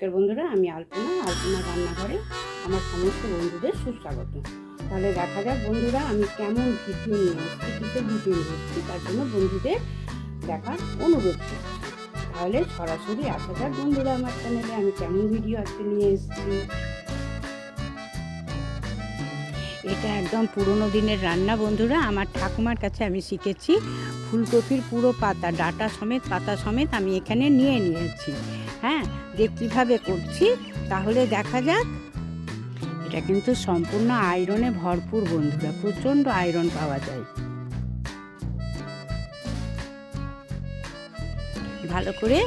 নমস্কার বন্ধুরা, আমি আলপনা আলপনা রান্নাঘরে আমার সমস্ত বন্ধুদের সুস্বাগত। তাহলে দেখা যাক বন্ধুরা, আমি কেমন ভিডিও নিয়ে এসেছি, কিসের ভিডিও নিয়ে এসেছি, তার জন্য বন্ধুদের দেখার অনুরোধ করছি। তাহলে সরাসরি আসা যাক বন্ধুরা আমার চ্যানেলে আমি কেমন ভিডিও আজকে নিয়ে এসেছি। এটা একদম পুরনো দিনের রান্না, বন্ধুরা। আমার ঠাকুমার কাছে আমি শিখেছি ফুলকপির পুরো পাতা, ডাটা সমেত, পাতা সমেত আমি এখানে নিয়ে নিয়েছি। হ্যাঁ যে কীভাবে করছি, তাহলে দেখা যাক। এটা কিন্তু সম্পূর্ণ আয়রনে ভরপুর, বন্ধুরা। প্রচণ্ড আয়রন পাওয়া যায়। ভালো করে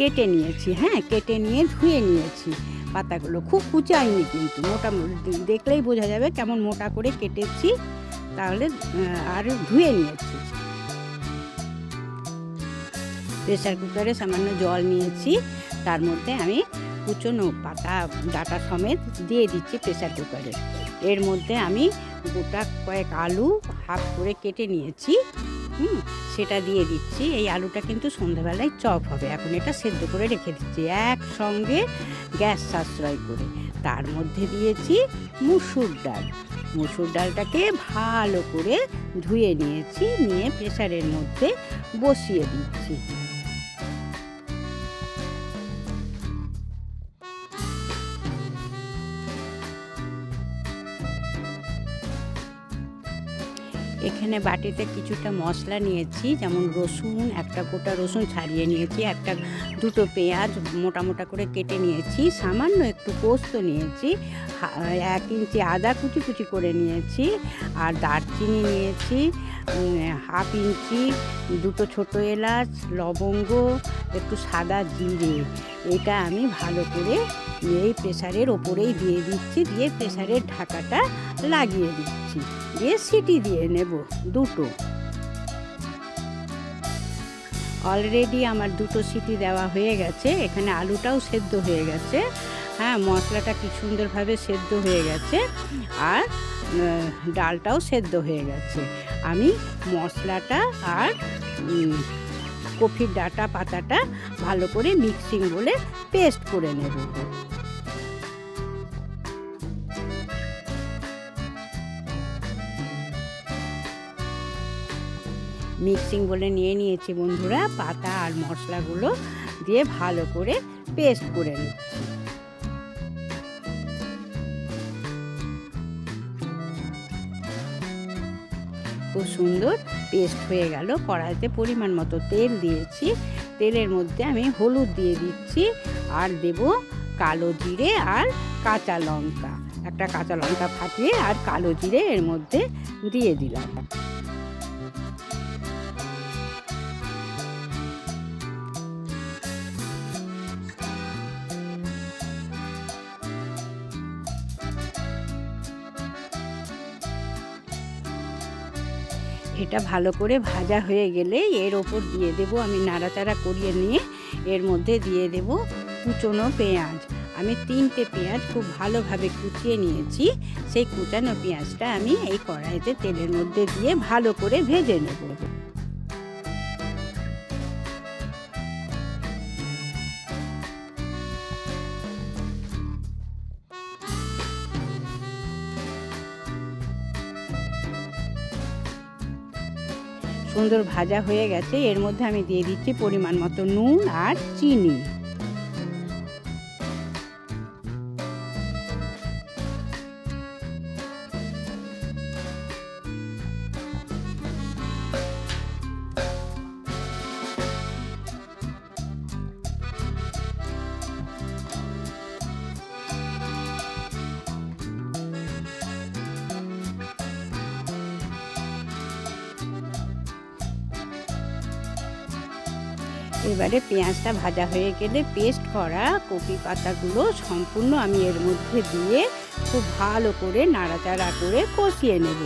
কেটে নিয়েছি হ্যাঁ কেটে নিয়ে ধুয়ে নিয়েছি। পাতাগুলো খুব কুচাইনি কিন্তু, মোটা দেখলেই বোঝা যাবে কেমন মোটা করে কেটেছি। তাহলে আর ধুয়ে নিয়েছি। প্রেসার কুকারে সামান্য জল নিয়েছি, তার মধ্যে আমি কুচনো পাতা, ডাটা সমেত দিয়ে দিচ্ছি প্রেসার কুকারে। এর মধ্যে আমি গোটা কয়েক আলু হাফ করে কেটে নিয়েছি। হুম, সেটা দিয়ে দিচ্ছি। এই আলুটা কিন্তু সন্ধ্যাবেলায় চপ হবে। এখন এটা সেদ্ধ করে রেখে দিচ্ছি একসঙ্গে গ্যাস সাশ্রয় করে। তার মধ্যে দিয়েছি মুসুর ডাল। মুসুর ডালটাকে ভালো করে ধুয়ে নিয়েছি, নিয়ে প্রেশারের মধ্যে বসিয়ে দিচ্ছি। এখানে বাটিতে কিছুটা মশলা নিয়েছি, যেমন রসুন, একটা গোটা রসুন ছাড়িয়ে নিয়েছি, একটা দুটো পেঁয়াজ মোটা মোটা করে কেটে নিয়েছি, সামান্য একটু পোস্ত নিয়েছি এক ইঞ্চি আদা কুচি কুচি করে নিয়েছি, আর দারচিনি নিয়েছি হাফ ইঞ্চি, দুটো ছোট এলাচ, লবঙ্গ, একটু সাদা জিরে, এটা আমি ভালো করে এই প্রেসারের ওপরেই দিয়ে দিচ্ছি, দিয়ে প্রেসারের ঢাকাটা লাগিয়ে দিচ্ছি। দিয়ে সিটি দিয়ে নেব দুটো। অলরেডি আমার দুটো সিটি দেওয়া হয়ে গেছে। এখানে আলুটাও সেদ্ধ হয়ে গেছে। হ্যাঁ মশলাটা কি সুন্দরভাবে সেদ্ধ হয়ে গেছে। আর ডালটাও সেদ্ধ হয়ে গেছে। আমি মশলাটা আর কফির ডাটা পাতাটা ভালো করে মিক্সিং বলে পেস্ট করে নেব। মিক্সিং বলে নিয়ে নিয়েছি বন্ধুরা, পাতা আর মশলাগুলো দিয়ে ভালো করে পেস্ট করে নিচ্ছি খুব সুন্দর পেস্ট হয়ে গেল। কড়াইতে পরিমাণ মতো তেল দিয়েছি। তেলের মধ্যে আমি হলুদ দিয়ে দিচ্ছি আর দেব কালো জিরে আর কাঁচা লঙ্কা। একটা কাঁচা লঙ্কা ফাটিয়ে আর কালো জিরে এর মধ্যে দিয়ে দিলাম। এটা ভালো করে ভাজা হয়ে গেলে এর ওপর দিয়ে দেব আমি নাড়াচাড়া করিয়ে নিয়ে এর মধ্যে দিয়ে দেব কুচনো পেঁয়াজ। আমি তিনটে পেঁয়াজ খুব ভালোভাবে কুচিয়ে নিয়েছি। সেই কুচানো পেঁয়াজটা আমি এই কড়াইতে তেলের মধ্যে দিয়ে ভালো করে ভেজে নেব। সুন্দর ভাজা হয়ে গেছে। এর মধ্যে আমি দিয়ে দিচ্ছি পরিমাণ মতো নুন আর চিনি। এবারে পেঁয়াজটা ভাজা হয়ে গেলে পেস্ট করা কপি পাতাগুলো সম্পূর্ণ আমি এর মধ্যে দিয়ে খুব ভালো করে নাড়াচাড়া করে কষিয়ে নেব।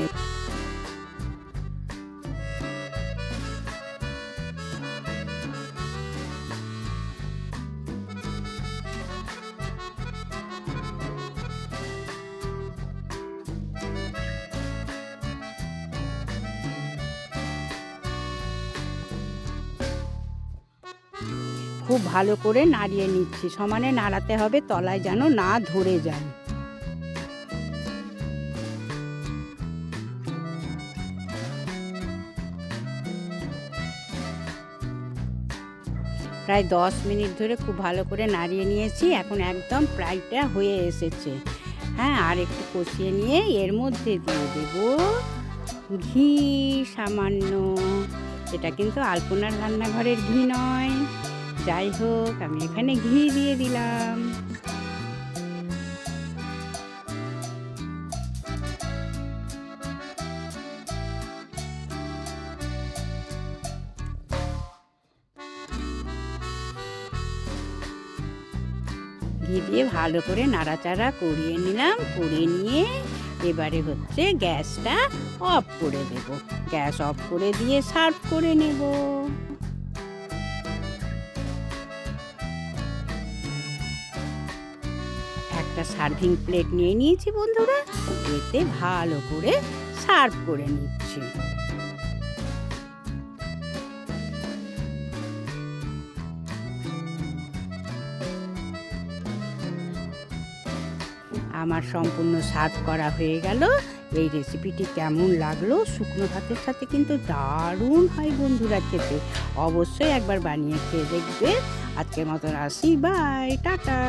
খুব ভালো করে নাড়িয়ে নিচ্ছি। সমানে নাড়াতে হবে, তলায় যেন না ধরে যায়। প্রায় দশ মিনিট ধরে খুব ভালো করে নাড়িয়ে নিয়েছি, এখন একদম প্রায়টা হয়ে এসেছে। হ্যাঁ আর একটু কষিয়ে নিয়ে এর মধ্যে দিয়ে দেব ঘি সামান্য। এটা কিন্তু আলপনার রান্নাঘরের ঘি নয়। যাই হোক, আমি এখানে ঘি দিয়ে দিলাম। ঘি দিয়ে ভালো করে নাড়াচাড়া করিয়ে নিলাম, করিয়ে নিয়ে এবারে হচ্ছে গ্যাসটা অফ করে দেব। গ্যাস অফ করে দিয়ে সার্ভ করে নেব। একটা সার্ভিং প্লেট নিয়ে নিয়েছি বন্ধুরা। এতে ভালো করে সার্ভ করে নিচ্ছি। আমার সম্পূর্ণ সার্ভ করা হয়ে গেল। এই রেসিপিটি কেমন লাগল? শুকনো ভাতের সাথে কিন্তু দারুণ হয় বন্ধুরা খেতে। অবশ্যই একবার বানিয়ে খেয়ে দেখবে। আজকের মতন আসি। Bye tata.